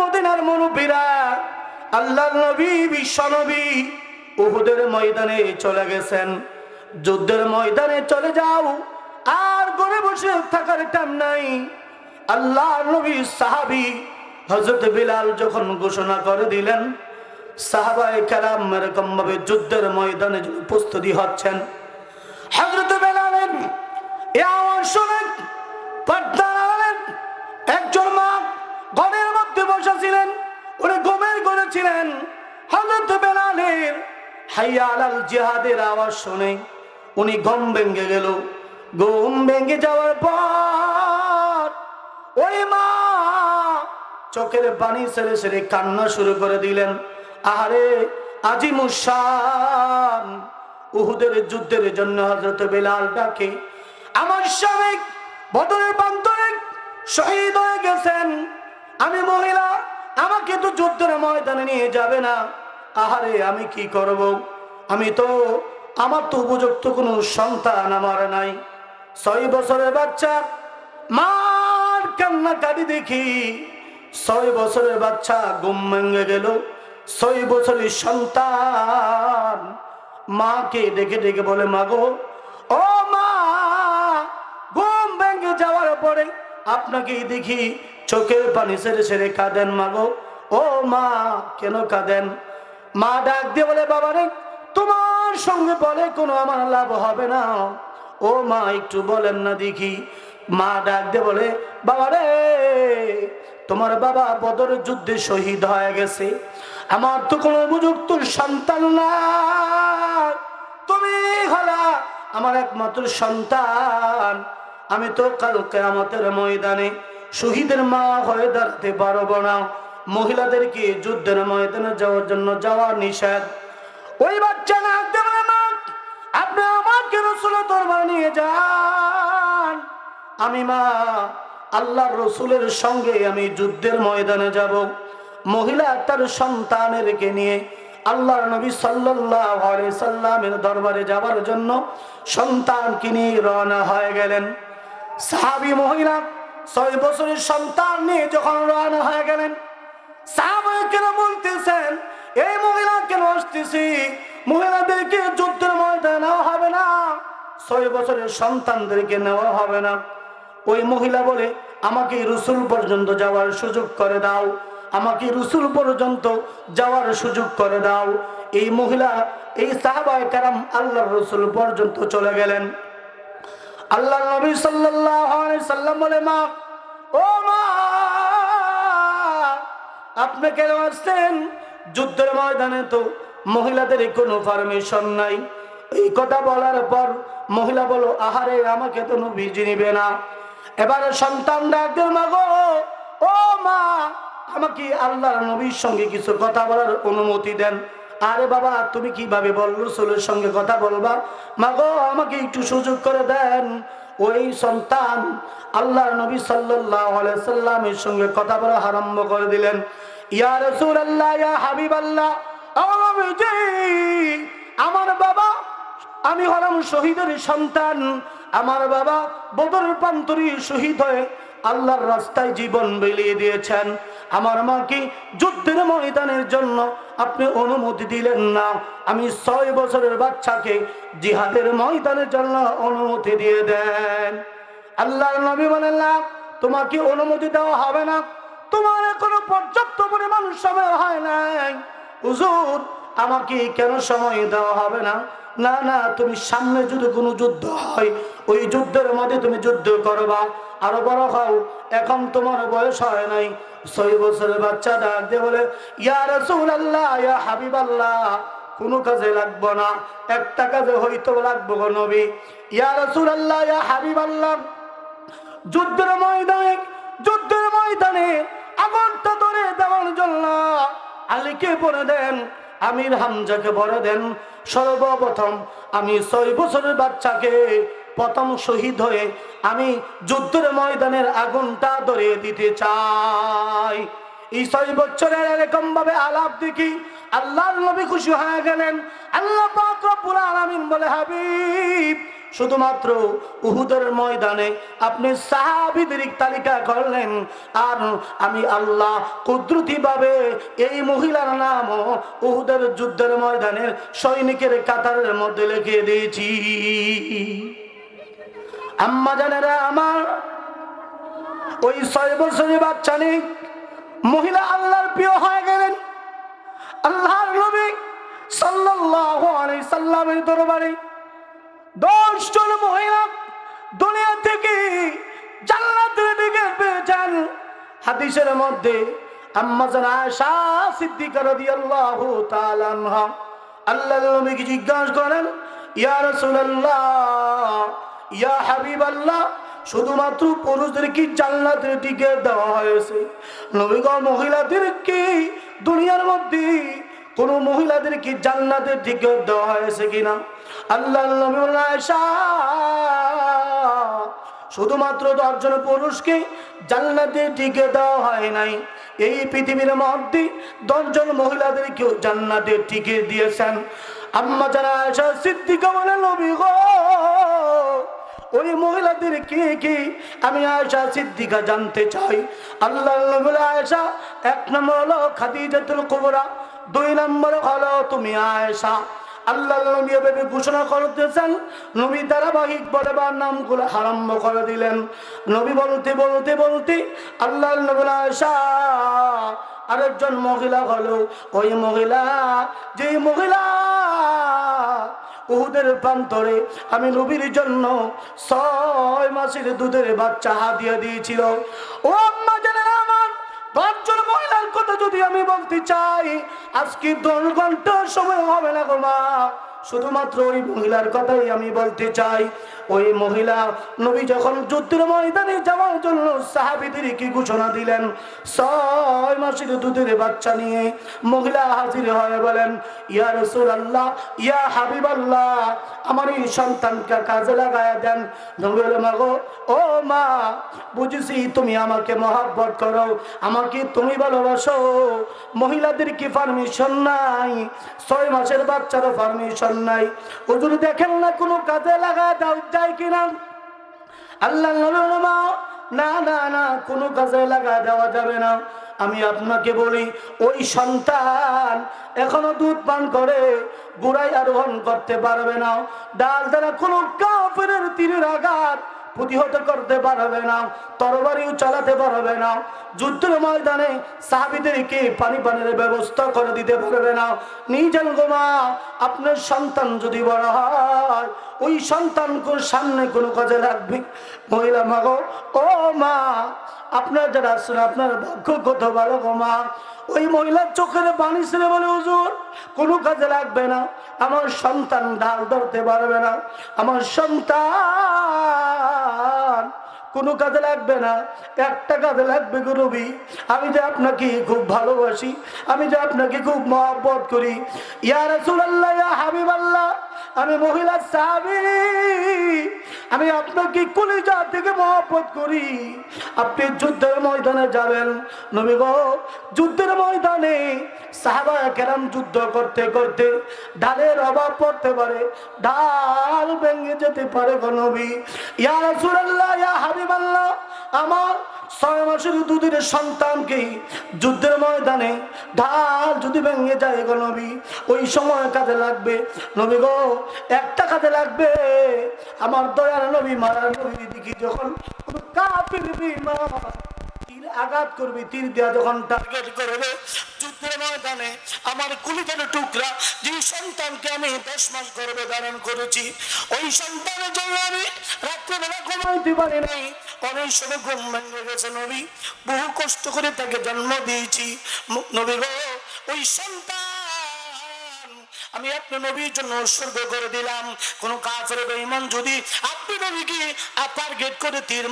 মদিনার মুরব্বীরা আল্লাহর নবী, বিশ্ব নবী উহুদের ময়দানে চলে গেছেন। যুদ্ধের ময়দানে চলে যাও, আর ঘরে বসে থাকার টাইম নাই। আল্লাহর নবী সাহাবী হযরত বিলাল যখন ঘোষণা করে দিলেন, সাহাবায়ে কেরাম এরকম ভাবে যুদ্ধের ময়দানে প্রস্তুতি হচ্ছেন, হযরত বেলালের, এ আওয়াজ শুনে পর্দার মধ্যে বসেছিলেন উনি ঘুমের ঘরে ছিলেন। হযরত বেলালের হাইয়া আলাল জিহাদের আওয়াজ শুনে উনি ভেঙে গেল। ভেঙে যাওয়ার পর ওই মা চোখের পানি কান্না শুরু করে দিলেন। আহারে আজি মুসান উহুদের যুদ্ধের জন্য হজরত বেলাল ডাকে। আমার স্বামী বদরের প্রান্তরে শহীদ হয়ে গেছেন। আমি মহিলা, আমাকে তো যুদ্ধের ময়দানে নিয়ে যাবে না। আহারে, আমি কি করব? আমি তো, আমার তো উপযুক্ত কোনো সন্তান আমার নাই। ছয় বছরের বাচ্চা, মার কান্না কাটি দেখি। ছয় বছরের বাচ্চা গুম ভেঙে গেল। ছয় বছরের সন্তান মাকে ডেকে ডেকে বলে মাগো ও মা গুম ভেঙে যাওয়ার পরে আপনাকে দেখি চোখের পানি ছেড়ে ছেড়ে কাঁদেন মাগো। ও মা, কেন কাঁদেন? মা ডাক দিয়ে বলে বাবা রে তোমার সঙ্গে বলে কোনো আমার লাভ হবে না। ও মা, একটু বলেন না দেখি। মা ডাক দিয়ে বলে বাবা রে তোমার বাবা বদর যুদ্ধে শহীদ হয়ে গেছে। আমার তো কোনো উপযুক্ত সন্তান না তুমি হলা আমার একমাত্র সন্তান। আমি তো কাল কেয়ামতের ময়দানে শহীদের মা হয়ে দাঁড়াতে পারব না। মহিলাদেরকে যুদ্ধের ময়দানে যাওয়ার জন্য যাওয়া নিষেধ। ওই বাচ্চা না আপনি আমাকে রসুলের দরবার নিয়ে যান। আমি মা, আল্লাহর রসুলের সঙ্গে আমি যুদ্ধের ময়দানে যাব। মহিলা তার সন্তানেরকে নিয়ে আল্লাহর নবী আলাইহি সাল্লামের দরবারে যাওয়ার জন্য সন্তানকে নিয়ে রওনা হয়ে গেলেন। সাহাবী মহিলা ছয় বছরের সন্তান নিয়ে যখন রওনা হয়ে গেলেন কেন বলতেছেন, এই মহিলা কেন আসতেছি? মহিলাদেরকে যুদ্ধের ময়দানে নেওয়া হবে না। ছয় বছরের সন্তানদেরকে নেওয়া হবে না। ওই মহিলা বলে, আমাকে রসুল পর্যন্ত যাওয়ার সুযোগ করে দাও। আমাকে রসুল পর্যন্ত যাওয়ার সুযোগ করে দাও। এই মহিলা, এই সাহাবায় কারাম আল্লাহ রসুল পর্যন্ত চলে গেলেন। আল্লাহ নবী সাল্লাম বলে, মা, ও মা, আপনি কেন আসছেন? যুদ্ধের ময়দানে তো মহিলাদের কোনো পারমিশন নাই। এই কথা বলার পর মহিলা বলো আহারে, আমাকে তো নবীজি নিবে না। এবারে সন্তান ডাকতে মাগো, ও মা, আমাকে আল্লাহর নবীর সঙ্গে কিছু কথা বলার অনুমতি দেন। আরে বাবা, তুমি কীভাবে বল রসুলের সঙ্গে কথা বলবা? মাগো, আমাকে একটু সুযোগ করে দেন। ওই সন্তান আল্লাহর নবী সাল্লামের সঙ্গে কথা বলা আরম্ভ করে দিলেন। ইয়া রাসূলুল্লাহ, ইয়া হাবিবাল্লাহ আমার বাবা, আমি হলাম শহীদের সন্তান। আমার বাবা বদর প্রান্তরী শহীদ হয়ে আল্লাহর রাস্তায় জীবন বিলিয়ে দিয়েছেন। আমার মাকে যুদ্ধের ময়দানের জন্য আপনি অনুমতি দিলেন না? আমি ছয় বছরের বাচ্চাকে জিহাদের ময়দানের জন্য অনুমতি দিয়ে দেন। আল্লাহর নবী বলেন, না, তোমাকে অনুমতি দেওয়া হবে না। তোমার এখনও পর্যাপ্ত পরিমাণ সময় হয় নাই। হুজুর, আমাকে কেন সময় দেওয়া হবে না? না না, তুমি সামনে যদি কোনো যুদ্ধ হয়, ওই যুদ্ধের মধ্যে তুমি যুদ্ধ করবা। আরও বড় হও এখন তোমার বয়স হয় নাই। ছয় বছরের বাচ্চা ডাক দিয়ে বলে, ইয়া রাসূলুল্লাহ, ইয়া হাবিবাল্লাহ, কোনো কাজে লাগবো না। একটা কাজে হইতো লাগবো গো নবী। ইয়া রাসূলুল্লাহ, ইয়া হাবিবাল্লাহ, যুদ্ধের ময়দানে যুদ্ধের ময়দানে আগুনটা ধরে দেওয়ার জন্য আলীকে বলে দেন, আমির হামজাকে বলে দেন, সর্বপ্রথম আমি ছয় বছরের বাচ্চাকে প্রথম শহীদ হয়ে আমি যুদ্ধের ময়দানের আগুনটা ধরে দিতে চাই। এই ছয় বছরের এরকম ভাবে আলাপ দেখি আল্লাহর নবী খুশি হয়ে গেলেন। আল্লাহ আলামিন বলে, হাবিব, শুধুমাত্র উহুদের ময়দানে আপনি সাহাবিদের তালিকা করলেন আর আমি আল্লাহ কুদরতি ভাবে এই মহিলার নাম উহুদের যুদ্ধের ময়দানের সৈনিকের কাতারের মধ্যে লিখে দিয়েছি। আম্মা জানেরা আমার, ওই ছয় বছরের বাচ্চা নেই, মহিলা আল্লাহর প্রিয় হয়ে গেলেন। আল্লাহর নবী সাল্লাল্লাহু আলাইহি সাল্লামের দরবারে দশ জন মহিলা দুনিয়া থেকে জান্নাতের দিকে পেয়েছেন হাদিসের মধ্যে আম্মা জান আয়েশা সিদ্দিকা রাদিয়াল্লাহু তাআলা আনহা, আল্লাহর নবীকে জিজ্ঞাসা করেন, ইয়া রাসূলুল্লাহ ইয়া হাবিবাল্লাহ, শুধুমাত্র পুরুষদের কি জান্নাতের টিকে দেওয়া হয়েছে। নবীগ মহিলাদের কি দুনিয়ার মধ্যে কোন মহিলাদের কি জান্নাতের টিকে দেওয়া হয়েছে কিনা? আল্লাহ শুধুমাত্র দশজন পুরুষকে জান্নাতে টিকে দেওয়া হয় নাই। এই পৃথিবীর মধ্যে দশজন মহিলাদেরকেও জান্নাতে টিকে দিয়েছেন। আম্মা যারা সিদ্দিকা বলে নবী গো ওই মহিলাদের কে কে? আমি আয়সা সিদ্দিকা জানতে চাই। আল্লাহ আয়সা এক নম্বর হলো খাদিজাতুল কুবরা, দুই নম্বর হলো তুমি আয়সা আল্লাহ নবী এভাবে ঘোষণা করতেছেন, নবী ধারাবাহিক বলে নামগুলো আরম্ভ করে দিলেন। নবী বলতে বলতে বলতে আল্লাহ নবী আয়সা আরেকজন মহিলা হলো, ওই মহিলা যে মহিলা উহুদের প্রান্তরে আমি নবীর জন্য ছয় মাসের দুধের বাচ্চা হাতিয়া দিয়েছিল। ও আম্মা জানেন আমার, পাঁচজন মহিলার কথা যদি আমি বলতে চাই, আজকে দশ ঘণ্টার সময় হবে না গো মা। শুধুমাত্র ওই মহিলার কথাই আমি বলতে চাই। ওই মহিলা নবী যখন যুদ্ধের ময়দানে যাওয়ার জন্য সাহাবিদেরকে ঘোষণা দিলেন ছয় মাসের দুধের বাচ্চা নিয়ে মহিলা হাজির হয়ে বলেন ইয়া রসুল আল্লাহ ইয়া হাবিব আল্লাহ আমার এই সন্তানকে কাজে লাগায় দেন। নবী বলে, মা গো ও মা বুঝেছি তুমি আমাকে মহাব্বত করো আমাকে তুমি ভালোবাসো। মহিলাদের কি পারমিশন নাই? ছয় মাসের বাচ্চারও পারমিশন নাই। ও যদি দেখেন না কোনো কাজে লাগা দাও যায় কিনা আল্লাহ না না না, কোনো কাজে লাগা দেওয়া যাবে না। আমি আপনাকে বলি, ওই সন্তান এখনও দুধ পান করে গুড়াই আরোহণ করতে পারবে না। ডাল দ্বারা কোনো কাপের তীরের আঘাত প্রতিহত করতে পারবে না, তরবারিও চালাতে পারবে না, যুদ্ধের ময়দানে সাহাবিদেরকে পানি পানির ব্যবস্থা করে দিতে পারবে না। নিজের গোমা আপনার সন্তান যদি বড় হয় ওই সন্তান কোন সামনে কোনো কাজে লাগবে? মহিলা মাগো ও মা, আপনার যারা আসছেন আপনার ভাগ্য কত ভালো গো মা। ওই মহিলার চোখের পানি ছেড়ে বলে, হুজুর, কোনো কাজে লাগবে না। আমার সন্তান ডাল ধরতে পারবে না। আমার সন্তান কোনো কাজে লাগবে না। একটা কাজে লাগবে গো নবী আমি যে আপনাকে খুব ভালোবাসি, আমি যে আপনাকে খুব মহব্বত করি। ইয়া রাসূলুল্লাহ, ইয়া হাবিবাল্লাহ আমি মহিলা সাহাবী আমি আপনাকে কলিজা থেকে মহব্বত করি। আপনি যুদ্ধের ময়দানে যাবেন। নবী গো, যুদ্ধের ময়দানে সাহাবা কেরাম যুদ্ধ করতে করতে ঢালের অভাব পড়তে পারে ঢাল ভেঙে যেতে পারে গো নবী। ইয়া রাসূলুল্লাহ, ইয়া হাবিবাল্লাহ, আমার ছয় মাসের দুদিনের সন্তানকে যুদ্ধের ময়দানে ঢাল যদি ভেঙে যায় গো নবী, ওই সময় কাজে লাগবে। নবী গো, একটা কাজে লাগবে। আমার দয়ার নবী মারার নবী দিকে যখন তীর আঘাত করবে, তীর দেওয়া যখন টার্গেট করবে, যুদ্ধের ময়দানে আমার কুলিতের টুকরা যে সন্তানকে আমি দশ মাস গর্ভে ধারণ করেছি, ওই সন্তানের জন্য আমি রাত্রেবেলা ঘুমাইতে পারি নাই। অনেক সময় ঘুম ভেঙে গেছে নবী, বহু কষ্ট করে তাকে জন্ম দিয়েছি। নবী গো, ওই সন্তান আমি আপনি নবীর জন্য উৎসর্গ করে দিলাম। কোন কাফের বেঈমান যদি আপনি নবীকে টার্গেট করে তীর